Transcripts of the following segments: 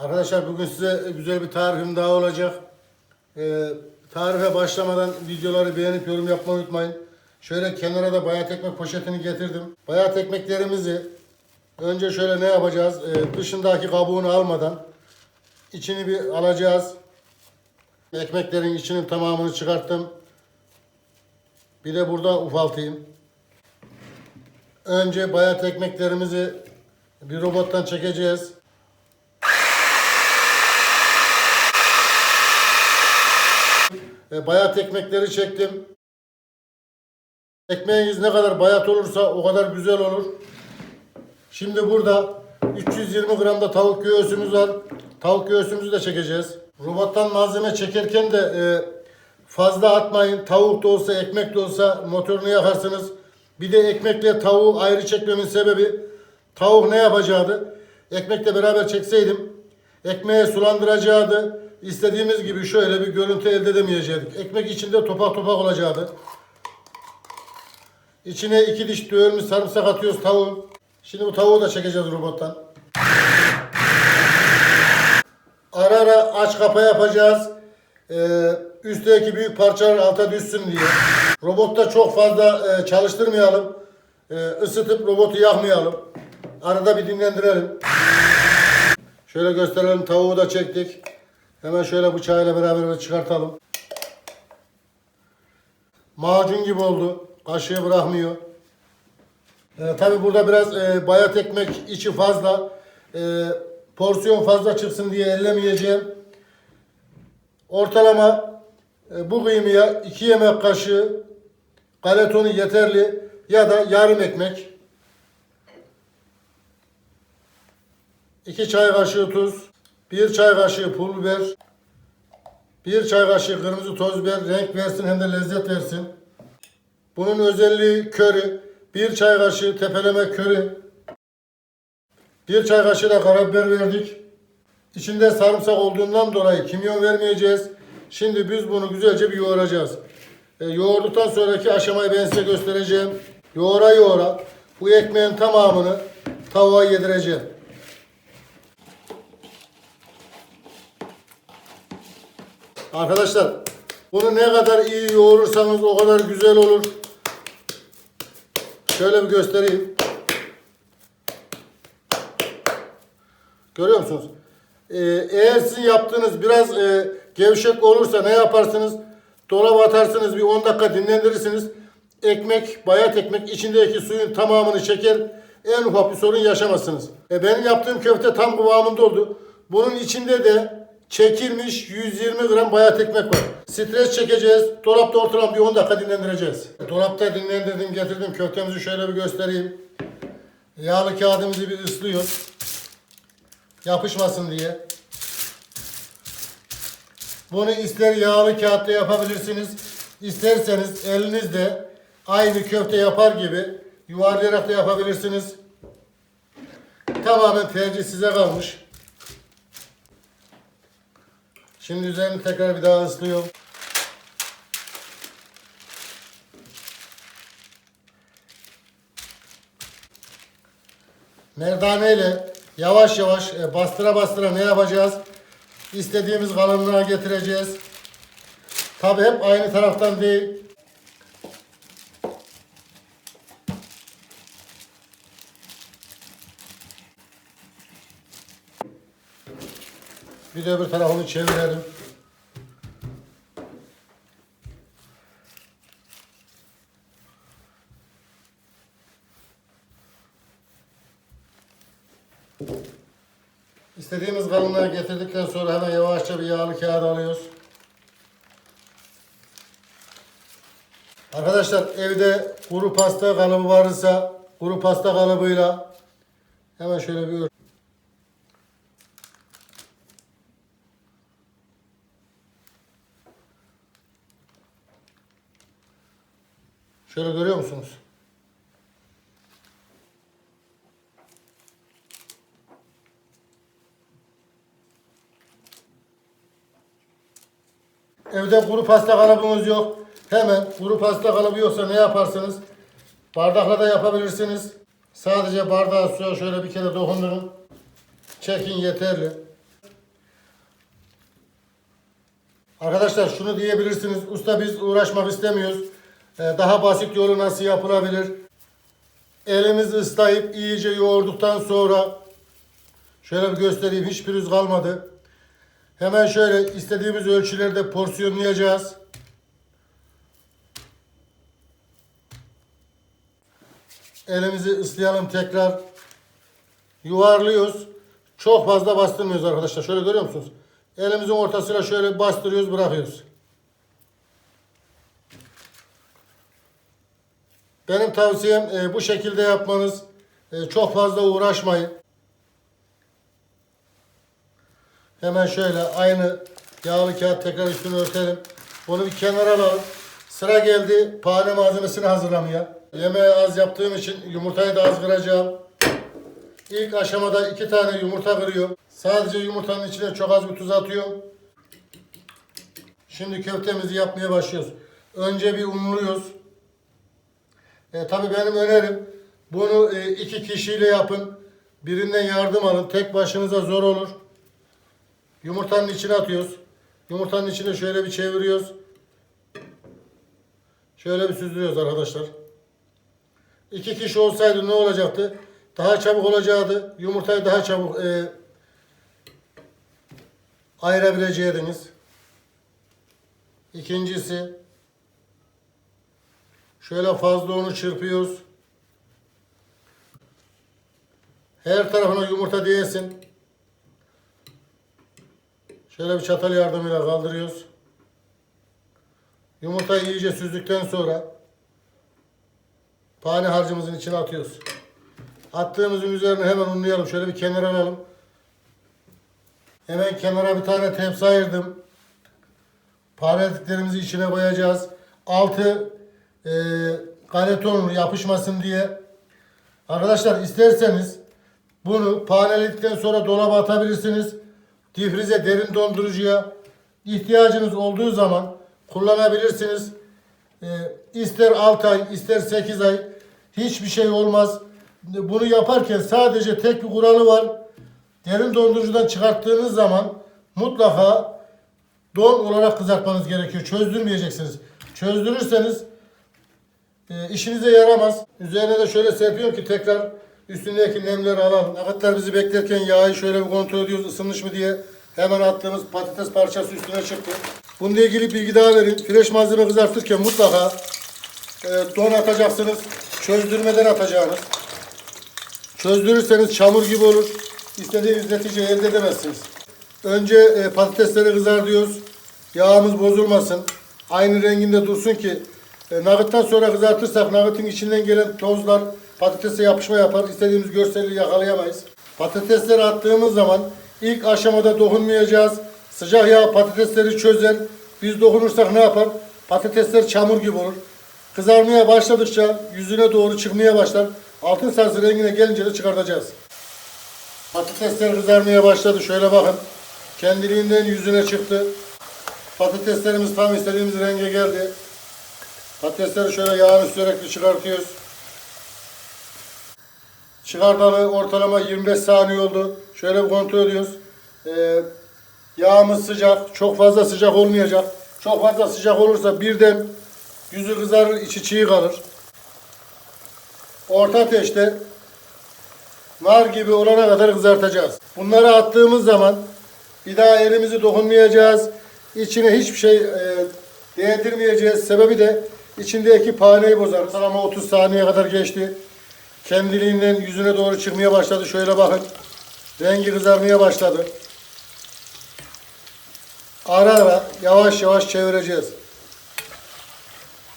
Arkadaşlar bugün size güzel bir tarifim daha olacak. Ee, tarife başlamadan videoları beğenip yorum yapmayı unutmayın. Şöyle kenara da bayat ekmek poşetini getirdim. Bayat ekmeklerimizi önce şöyle ne yapacağız? Ee, dışındaki kabuğunu almadan içini bir alacağız. Ekmeklerin içinin tamamını çıkarttım. Bir de burada ufaltayım. Önce bayat ekmeklerimizi bir robottan çekeceğiz. E, bayat ekmekleri çektim. Ekmeğiniz ne kadar bayat olursa o kadar güzel olur. Şimdi burada 320 gram da tavuk göğsümüz var. Tavuk göğsümüzü de çekeceğiz. Robottan malzeme çekerken de e, fazla atmayın. Tavuk da olsa ekmek de olsa motorunu yakarsınız. Bir de ekmekle tavuğu ayrı çekmemin sebebi tavuk ne yapacaktı? Ekmekle beraber çekseydim ekmeğe sulandıracaktı. İstediğimiz gibi şöyle bir görüntü elde edemeyecektik. Ekmek içinde topak topak olacaktı. İçine iki diş dövülmüş sarımsak atıyoruz tavuğun. Şimdi bu tavuğu da çekeceğiz robottan. Ara ara aç kapa yapacağız. Ee, üstteki büyük parçalar alta düşsün diye. Robotta çok fazla e, çalıştırmayalım. E, ısıtıp robotu yakmayalım. Arada bir dinlendirelim. Şöyle gösterelim tavuğu da çektik. Hemen şöyle bıçağıyla beraber çıkartalım. Macun gibi oldu. Kaşığı bırakmıyor. Ee, Tabi burada biraz e, bayat ekmek içi fazla. E, porsiyon fazla çıksın diye ellemeyeceğim. Ortalama e, bu kıymaya 2 yemek kaşığı galetonu yeterli ya da yarım ekmek. 2 çay kaşığı tuz, 1 çay kaşığı pul biber, 1 çay kaşığı kırmızı toz biber renk versin hem de lezzet versin. Bunun özelliği köri, 1 çay kaşığı tepeleme köri, 1 çay kaşığı da karabiber verdik. İçinde sarımsak olduğundan dolayı kimyon vermeyeceğiz. Şimdi biz bunu güzelce bir yoğuracağız. E, yoğurduktan sonraki aşamayı ben size göstereceğim. Yoğura yoğura bu ekmeğin tamamını tavuğa yedireceğim. Arkadaşlar bunu ne kadar iyi yoğurursanız o kadar güzel olur. Şöyle bir göstereyim. Görüyor musunuz? Ee, eğer sizin yaptığınız biraz e, gevşek olursa ne yaparsınız? Dolaba atarsınız bir 10 dakika dinlendirirsiniz. Ekmek, bayat ekmek içindeki suyun tamamını çeker. En ufak bir sorun yaşamazsınız. E, benim yaptığım köfte tam kıvamında oldu. Bunun içinde de çekilmiş 120 gram bayat ekmek var. Stres çekeceğiz. Dolapta ortalama bir 10 dakika dinlendireceğiz. Dolapta dinlendirdim getirdim. Köftemizi şöyle bir göstereyim. Yağlı kağıdımızı bir ıslıyor. Yapışmasın diye. Bunu ister yağlı kağıtta yapabilirsiniz. İsterseniz elinizde aynı köfte yapar gibi yuvarlayarak da yapabilirsiniz. Tamamen tercih size kalmış. Şimdi üzerini tekrar bir daha ıslıyorum. Merdane ile yavaş yavaş e, bastıra bastıra ne yapacağız? İstediğimiz kalınlığa getireceğiz. Tabi hep aynı taraftan değil. Bir de öbür tarafını çevirelim. İstediğimiz kalınlığa getirdikten sonra hemen yavaşça bir yağlı kağıt alıyoruz. Arkadaşlar evde kuru pasta kalıbı varsa kuru pasta kalıbıyla hemen şöyle bir Şöyle görüyor musunuz? Evde kuru pasta kalıbınız yok. Hemen kuru pasta kalıbı yoksa ne yaparsınız? Bardakla da yapabilirsiniz. Sadece bardağı suya şöyle bir kere dokundurun. Çekin yeterli. Arkadaşlar şunu diyebilirsiniz. Usta biz uğraşmak istemiyoruz. Ee, daha basit yolu nasıl yapılabilir? Elimizi ıslayıp iyice yoğurduktan sonra şöyle bir göstereyim. Hiç pürüz kalmadı. Hemen şöyle istediğimiz ölçülerde porsiyonlayacağız. Elimizi ıslayalım tekrar. Yuvarlıyoruz. Çok fazla bastırmıyoruz arkadaşlar. Şöyle görüyor musunuz? Elimizin ortasıyla şöyle bastırıyoruz, bırakıyoruz. Benim tavsiyem e, bu şekilde yapmanız. E, çok fazla uğraşmayın. Hemen şöyle aynı yağlı kağıt tekrar üstünü örtelim. Bunu bir kenara alalım. Sıra geldi pane malzemesini hazırlamaya. Yemeği az yaptığım için yumurtayı da az kıracağım. İlk aşamada iki tane yumurta kırıyorum. Sadece yumurtanın içine çok az bir tuz atıyorum. Şimdi köftemizi yapmaya başlıyoruz. Önce bir unluyoruz. E, tabii benim önerim bunu e, iki kişiyle yapın. Birinden yardım alın. Tek başınıza zor olur. Yumurtanın içine atıyoruz. Yumurtanın içine şöyle bir çeviriyoruz. Şöyle bir süzdürüyoruz arkadaşlar. İki kişi olsaydı ne olacaktı? Daha çabuk olacaktı. Yumurtayı daha çabuk e, ayırabilecektiniz. İkincisi şöyle fazla onu çırpıyoruz. Her tarafına yumurta değsin. Şöyle bir çatal yardımıyla kaldırıyoruz. Yumurtayı iyice süzdükten sonra pane harcımızın içine atıyoruz. Attığımızın üzerine hemen unlayalım. Şöyle bir kenara alalım. Hemen kenara bir tane tepsi ayırdım. Paneliklerimizi içine koyacağız. Altı e, galeton yapışmasın diye. Arkadaşlar isterseniz bunu paneledikten sonra dolaba atabilirsiniz. Difrize derin dondurucuya ihtiyacınız olduğu zaman kullanabilirsiniz. E, ister 6 ay ister 8 ay hiçbir şey olmaz. Bunu yaparken sadece tek bir kuralı var. Derin dondurucudan çıkarttığınız zaman mutlaka don olarak kızartmanız gerekiyor. Çözdürmeyeceksiniz. Çözdürürseniz e, işinize yaramaz. Üzerine de şöyle serpiyorum ki tekrar üstündeki nemleri alalım. Nakitler bizi beklerken yağı şöyle bir kontrol ediyoruz ısınmış mı diye. Hemen attığımız patates parçası üstüne çıktı. Bununla ilgili bilgi daha verin. Fresh malzeme kızartırken mutlaka e, don atacaksınız. Çözdürmeden atacağınız. Çözdürürseniz çamur gibi olur. İstediğiniz netice elde edemezsiniz. Önce e, patatesleri kızartıyoruz. Yağımız bozulmasın. Aynı renginde dursun ki e, sonra kızartırsak nugget'ın içinden gelen tozlar patatese yapışma yapar. İstediğimiz görselliği yakalayamayız. Patatesleri attığımız zaman ilk aşamada dokunmayacağız. Sıcak yağ patatesleri çözer. Biz dokunursak ne yapar? Patatesler çamur gibi olur. Kızarmaya başladıkça yüzüne doğru çıkmaya başlar. Altın sarısı rengine gelince de çıkartacağız. Patatesler kızarmaya başladı. Şöyle bakın. Kendiliğinden yüzüne çıktı. Patateslerimiz tam istediğimiz renge geldi. Patatesleri şöyle yağın sürekli çıkartıyoruz. Çıkartalı ortalama 25 saniye oldu. Şöyle bir kontrol ediyoruz. Ee, yağımız sıcak. Çok fazla sıcak olmayacak. Çok fazla sıcak olursa birden yüzü kızarır, içi çiğ kalır. Orta ateşte nar gibi olana kadar kızartacağız. Bunları attığımız zaman bir daha elimizi dokunmayacağız. İçine hiçbir şey e, değdirmeyeceğiz. Sebebi de içindeki paneyi bozar. Ama 30 saniye kadar geçti. Kendiliğinden yüzüne doğru çıkmaya başladı. Şöyle bakın. Rengi kızarmaya başladı. Ara ara yavaş yavaş çevireceğiz.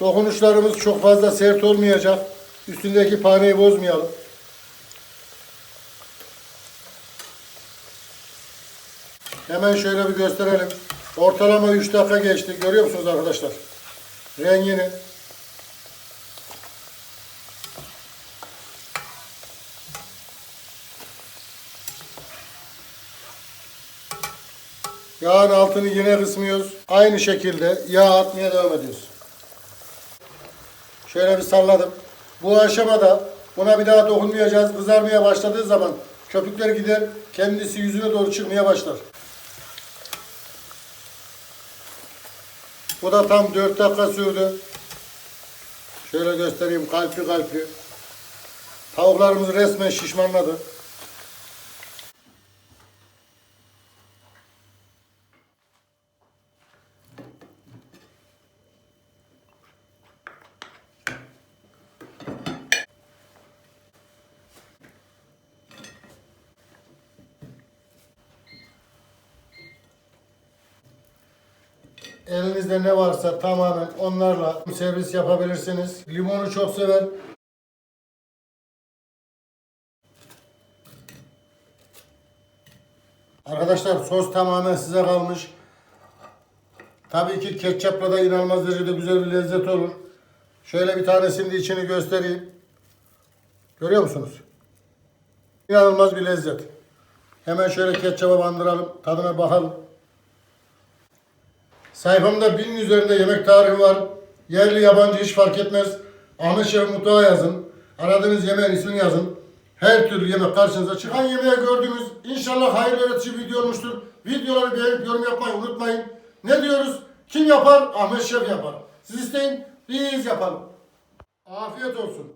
Dokunuşlarımız çok fazla sert olmayacak. Üstündeki paneyi bozmayalım. Hemen şöyle bir gösterelim. Ortalama 3 dakika geçti. Görüyor musunuz arkadaşlar? Rengini. Yağın altını yine kısmıyoruz. Aynı şekilde yağ atmaya devam ediyoruz. Şöyle bir salladım. Bu aşamada buna bir daha dokunmayacağız. Kızarmaya başladığı zaman köpükler gider. Kendisi yüzüne doğru çıkmaya başlar. Bu da tam 4 dakika sürdü. Şöyle göstereyim kalpli kalpli. Tavuklarımız resmen şişmanladı. Elinizde ne varsa tamamen onlarla servis yapabilirsiniz. Limonu çok sever. Arkadaşlar sos tamamen size kalmış. Tabii ki ketçapla da inanılmaz derecede güzel bir lezzet olur. Şöyle bir tanesinin de içini göstereyim. Görüyor musunuz? İnanılmaz bir lezzet. Hemen şöyle ketçaba bandıralım. Tadına bakalım. Sayfamda binin üzerinde yemek tarifi var. Yerli yabancı hiç fark etmez. Ahmet Şef Mutfağı yazın. Aradığınız yemeğin ismini yazın. Her türlü yemek karşınıza çıkan yemeği gördünüz. İnşallah hayırlı öğretici video olmuştur. Videoları beğenip yorum yapmayı unutmayın. Ne diyoruz? Kim yapar? Ahmet Şef yapar. Siz isteyin, biz yapalım. Afiyet olsun.